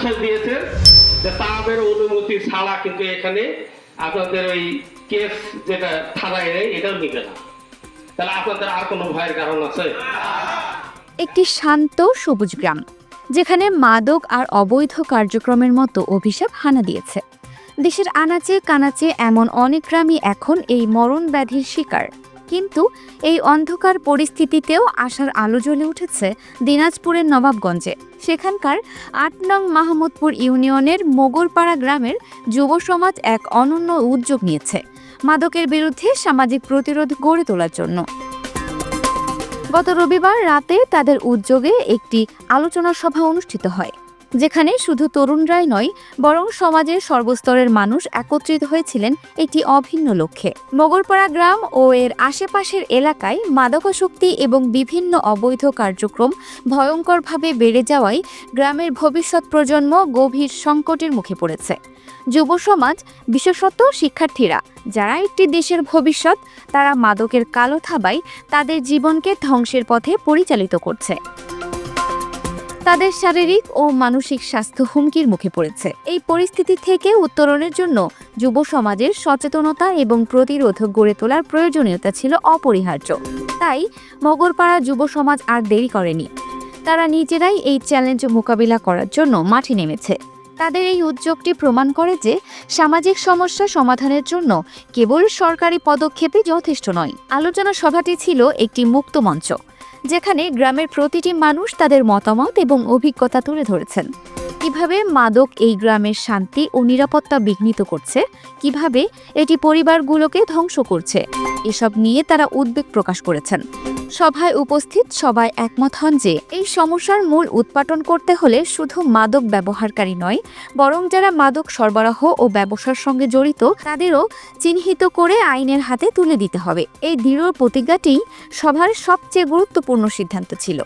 আশ্বাস দিয়েছেন যে তাদের অনুমতি ছাড়া কিন্তু এখানে আপনাদের ওই কেস যেটা থানায় নেই, এটাও নিবে না। তাহলে আপনাদের আর কোনো ভয়ের কারণ আছে? একটি শান্ত সবুজ গ্রাম, যেখানে মাদক আর অবৈধ কার্যক্রমের মতো অভিশাপ হানা দিয়েছে। দেশের আনাচে কানাচে এমন অনেক গ্রামই এখন এই মরণ ব্যাধির শিকার। কিন্তু এই অন্ধকার পরিস্থিতিতেও আশার আলো জ্বলে উঠেছে দিনাজপুরের নবাবগঞ্জে। সেখানকার আট নং মাহমুদপুর ইউনিয়নের মোগরপাড়া গ্রামের যুব সমাজ এক অনন্য উদ্যোগ নিয়েছে, মাদকের বিরুদ্ধে সামাজিক প্রতিরোধ গড়ে তোলার জন্য। গত রবিবার রাতে তাদের উদ্যোগে একটি আলোচনা সভা অনুষ্ঠিত হয়। যেখানে শুধু তরুণরাই নয়, বরং সমাজের সর্বস্তরের মানুষ একত্রিত হয়েছিলেন একটি অভিন্ন লক্ষ্যে। মোগলপাড়া গ্রাম ও এর আশেপাশের এলাকায় মাদকাসক্তি এবং বিভিন্ন অবৈধ কার্যক্রম ভয়ঙ্করভাবে বেড়ে যাওয়ায় গ্রামের ভবিষ্যৎ প্রজন্ম গভীর সংকটের মুখে পড়েছে। যুব সমাজ বিশেষত শিক্ষার্থীরা, যারা একটি দেশের ভবিষ্যৎ, তারা মাদকের কালো থাবায় তাদের জীবনকে ধ্বংসের পথে পরিচালিত করছে। তাদের শারীরিক ও মানসিক স্বাস্থ্য হুমকির মুখে পড়েছে। এই পরিস্থিতি থেকে উত্তরণের জন্য যুব সমাজের সচেতনতা এবং প্রতিরোধ গড়ে তোলার প্রয়োজনীয়তা ছিল অপরিহার্য। তাই মগরপাড়া যুব সমাজ আর দেরি করেনি। তারা নিজেরাই এই চ্যালেঞ্জ মোকাবিলা করার জন্য মাঠে নেমেছে। তাদের এই উদ্যোগটি প্রমাণ করে যে সামাজিক সমস্যা সমাধানের জন্য কেবল সরকারি পদক্ষেপে যথেষ্ট নয়। আলোচনা সভাটি ছিল একটি মুক্ত মঞ্চ। যেখানে গ্রামের প্রতিটি মানুষ তাদের মতামত এবং অভিজ্ঞতা তুলে ধরেছেন। কীভাবে মাদক এই গ্রামের শান্তি ও নিরাপত্তা বিঘ্নিত করছে? কীভাবে এটি পরিবারগুলোকে ধ্বংস করছে? এসব নিয়ে তারা উদ্বেগ প্রকাশ করেছেন। সভায় উপস্থিত সবাই একমত হন যে এই সমস্যার মূল উৎপাটন করতে হলে শুধু মাদক ব্যবহারকারী নয়, বরং যারা মাদক সরবরাহ ও ব্যবসার সঙ্গে জড়িত, তাদেরও চিহ্নিত করে আইনের হাতে তুলে দিতে হবে। এই দৃঢ় প্রতিজ্ঞাটি সভার সবচেয়ে গুরুত্বপূর্ণ সিদ্ধান্ত ছিল।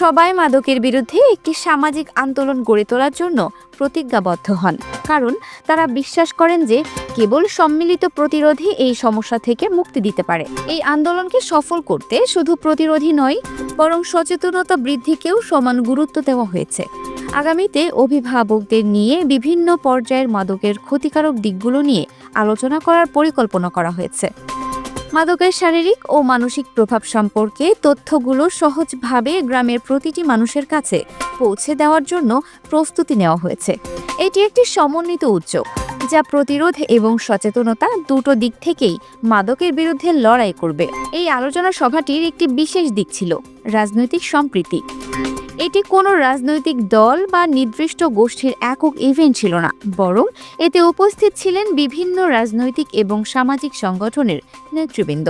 সবাই মাদকের বিরুদ্ধে একটি সামাজিক আন্দোলন গড়ে তোলার জন্য প্রতিজ্ঞাবদ্ধ হন। কারণ তারা বিশ্বাস করেন যে কেবল সম্মিলিত প্রতিরোধই এই সমস্যা থেকে মুক্তি দিতে পারে। এই আন্দোলনকে সফল করতে শুধু প্রতিরোধী নয়, বরং সচেতনতা বৃদ্ধিকেও সমান গুরুত্ব দেওয়া হয়েছে। আগামীতে অভিভাবকদের নিয়ে বিভিন্ন পর্যায়ের মাদকের ক্ষতিকারক দিকগুলো নিয়ে আলোচনা করার পরিকল্পনা করা হয়েছে। মাদকের শারীরিক ও মানসিক প্রভাব সম্পর্কে তথ্যগুলো সহজভাবে গ্রামের প্রতিটি মানুষের কাছে পৌঁছে দেওয়ার জন্য প্রস্তুতি নেওয়া হয়েছে। এটি একটি সমন্বিত উদ্যোগ, যা প্রতিরোধ এবং সচেতনতা দুটো দিক থেকেই মাদকের বিরুদ্ধে লড়াই করবে। এই আলোচনা সভাটির একটি বিশেষ দিক ছিল, রাজনৈতিক সম্প্রীতি। এটি কোনো রাজনৈতিক দল বা নির্দিষ্ট গোষ্ঠীর একক ইভেন্ট ছিল না, বরং এতে উপস্থিত ছিলেন বিভিন্ন রাজনৈতিক এবং সামাজিক সংগঠনের নেতৃবৃন্দ।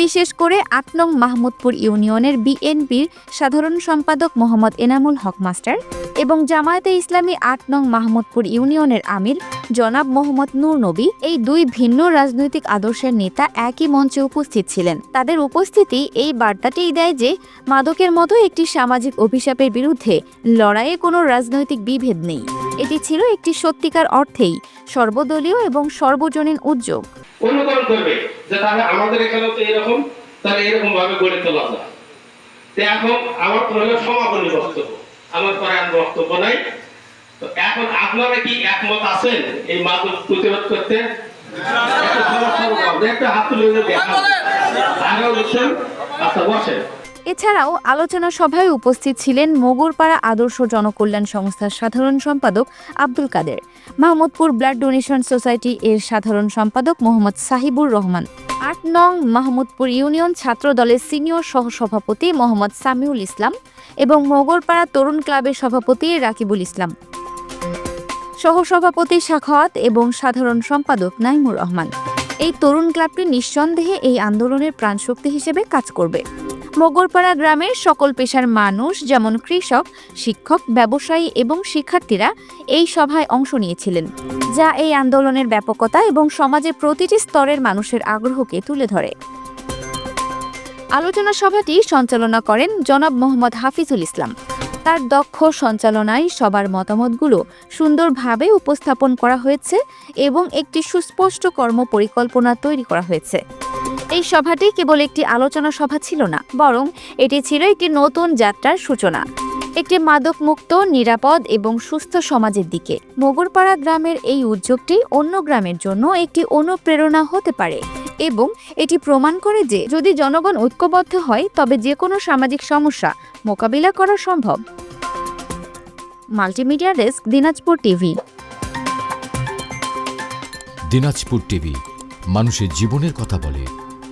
বিশেষ করে আট নং মাহমুদপুর ইউনিয়নের বিএনপির সাধারণ সম্পাদক মোহাম্মদ এনামুল হক মাস্টার এবং জামায়াতে ইসলামী আট নং মাহমুদপুর ইউনিয়নের আমির জনাব মোহাম্মদ নূর নবী এই দুই ভিন্ন রাজনৈতিক আদর্শের নেতা একই মঞ্চে উপস্থিত ছিলেন। তাদের উপস্থিতি এই বার্তাটিই দেয় যে মাদকের মতো একটি সামাজিক অভিশাপের বিরুদ্ধে লড়াইয়ে কোনো রাজনৈতিক বিভেদ নেই। এটি ছিল একটি সত্যিকার অর্থেই সর্বদলীয় এবং সর্বজনীন উদ্যোগ। এখন আমার সমাপনী বক্তব্য। আমার পরে আর বক্তব্য নাই। তো এখন আপনারা কি একমত আছেন এই মাদক প্রতিরোধ করতে? একটা মধ্যে একটা হাত তুলে দেখা দেখান আরও বলছেন আচ্ছা বসেন। এছাড়াও আলোচনা সভায় উপস্থিত ছিলেন মোগরপাড়া আদর্শ জনকল্যাণ সংস্থার সাধারণ সম্পাদক Abdul Kader, Mahmudpur blood donation society এর সাধারণ সম্পাদক মোহাম্মদ সাহিবুর রহমান, আট নং মাহমুদপুর ইউনিয়ন ছাত্র দলের সিনিয়র সহসভাপতি মোহাম্মদ সামিউল ইসলাম এবং মোগরপাড়া তরুণ ক্লাবের সভাপতি রাকিবুল ইসলাম। সহসভাপতি শাখাওয়াত এবং সাধারণ সম্পাদক নাইমুর রহমান। এই তরুণ ক্লাবটি নিঃসন্দেহে এই আন্দোলনের প্রাণশক্তি হিসেবে কাজ করবে। মোগরপাড়া গ্রামের সকল পেশার মানুষ, যেমন কৃষক, শিক্ষক, ব্যবসায়ী এবং শিক্ষার্থীরা এই সভায় অংশ নিয়েছিলেন, যা এই আন্দোলনের ব্যাপকতা এবং সমাজের প্রতিটি স্তরের মানুষের আগ্রহকে তুলে ধরে। আলোচনা সভাটি সঞ্চালনা করেন জনাব মোহাম্মদ হাফিজুল ইসলাম। তার দক্ষ সঞ্চালনায় সবার মতামতগুলো সুন্দরভাবে উপস্থাপন করা হয়েছে এবং একটি সুস্পষ্ট কর্ম পরিকল্পনা তৈরি করা হয়েছে। এই সভাটি কেবল একটি আলোচনা সভা ছিল না, বরং এটি ছিল একটি নতুন যাত্রার সূচনা। একটি মাদকমুক্ত, নিরাপদ এবং সুস্থ সমাজের দিকে। মোগরপাড়া গ্রামের এই উদ্যোগটি অন্য গ্রামের জন্য একটি অনুপ্রেরণা হতে পারে এবং এটি প্রমাণ করে যে যদি জনগণ ঐক্যবদ্ধ হয়, তবে যে কোনো সামাজিক সমস্যা মোকাবিলা করা সম্ভব। Multimedia desk, Dinajpur TV. Dinajpur TV, মানুষের জীবনের কথা বলে।